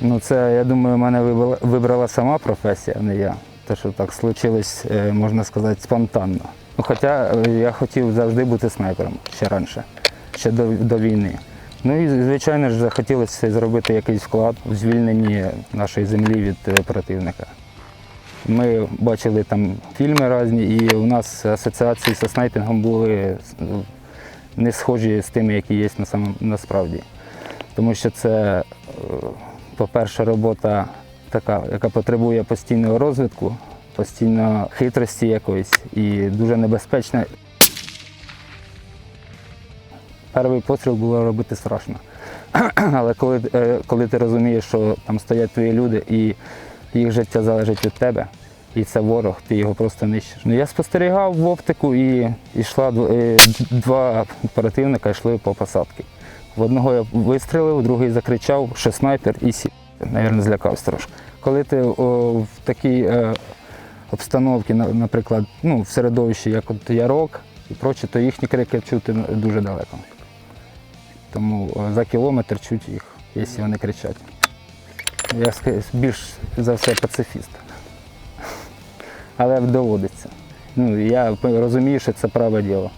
Ну, це, я думаю, мене вибрала, сама професія, а не я. Те, що так случилось, е, можна сказати, спонтанно. Ну, хоча е, я хотів завжди бути снайпером ще раніше, ще до, до війни. Ну і звичайно ж захотілося зробити якийсь вклад у звільненні нашої землі від е, противника. Ми бачили там фільми різні, і у нас асоціації зі снайпінгом були ну, не схожі з тими, які є на самом, насправді. Тому що це, по-перше, робота така, яка потребує постійного розвитку, постійно хитрості якоїсь і дуже небезпечна. Перший постріл було робити страшно. Але коли, е, коли ти розумієш, що там стоять твої люди і їх життя залежить від тебе, і це ворог, ти його просто нищиш. Ну, я спостерігав в оптику і йшла е, два противника йшли по посадці. В одного я вистрілив, другий закричав, що снайпер і сів. Навірно, злякався трошки. Коли ти о, в такій е, обстановці, наприклад, ну, в середовищі, як от ярок і проче, то їхні крики чути дуже далеко. Тому за кілометр чуть їх, якщо вони кричать. Я більш за все пацифіст. Але доводиться. Ну, я розумію, що це праве діло.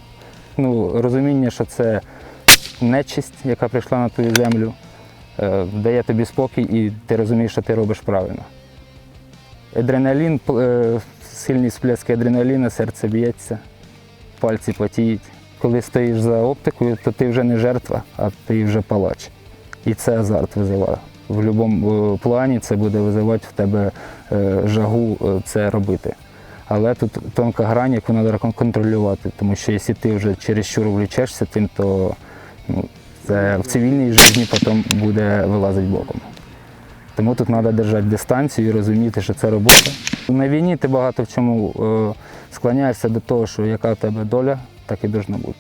Ну, розуміння, що це нечисть, яка прийшла на твою землю, е, дає тобі спокій і ти розумієш, що ти робиш правильно. Адреналін, е, сильні сплески адреналіну, серце б'ється, пальці потіють. Коли стоїш за оптикою, то ти вже не жертва, а ти вже палач. І це азарт визиває. В будь-якому плані це буде визивати в тебе е, жагу е, це робити. Але тут тонка грань, яку треба контролювати, тому що якщо ти вже чересчур влічешся тим, то це в цивільній житті потім буде вилазити боком. Тому тут треба держати дистанцію і розуміти, що це робота. На війні ти багато в чому е, склоняєшся до того, що яка в тебе доля, так і должна бути.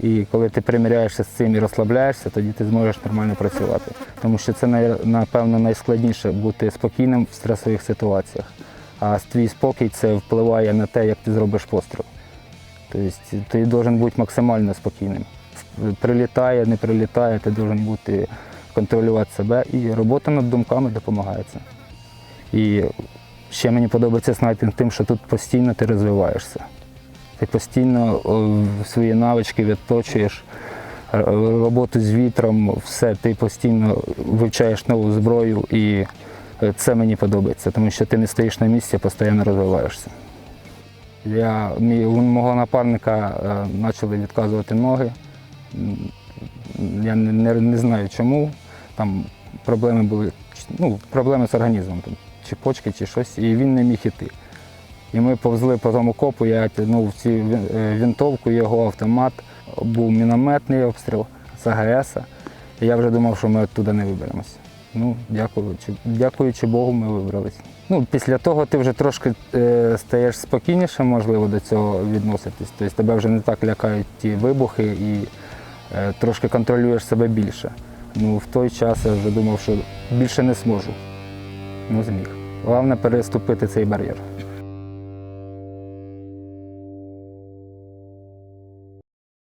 І коли ти примиряєшся з цим і розслабляєшся, тоді ти зможеш нормально працювати. Тому що це напевно найскладніше бути спокійним в стресових ситуаціях. А твій спокій це впливає на те, як ти зробиш постріл. Тобто ти повинен бути максимально спокійним. Прилітає, не прилітає, ти повинен бути контролювати себе і робота над думками допомагає це. І ще мені подобається снайпінг тим, що тут постійно ти розвиваєшся. Ти постійно свої навички відточуєш, роботу з вітром, все, ти постійно вивчаєш нову зброю і е, це мені подобається, тому що ти не стоїш на місці, а постійно розвиваєшся. Я, мій, у мого напарника е, почали відказувати ноги. Я не, не, не знаю чому. Там проблеми були, ну, проблеми з організмом, там, чи почки, чи щось, і він не міг іти. І ми повзли по тому копу, я тягнув цю е, вінтовку, його автомат, був мінометний обстріл з АГС. І я вже думав, що ми оттуда не виберемося. Ну, дякуючи, дякуючи Богу, ми вибралися. Ну, після того ти вже трошки е, стаєш спокійніше, можливо, до цього відноситись. Тобто тебе вже не так лякають ті вибухи і трошки контролюєш себе більше. Ну, в той час я вже думав, що більше не зможу. Ну, зміг. Головне переступити цей бар'єр.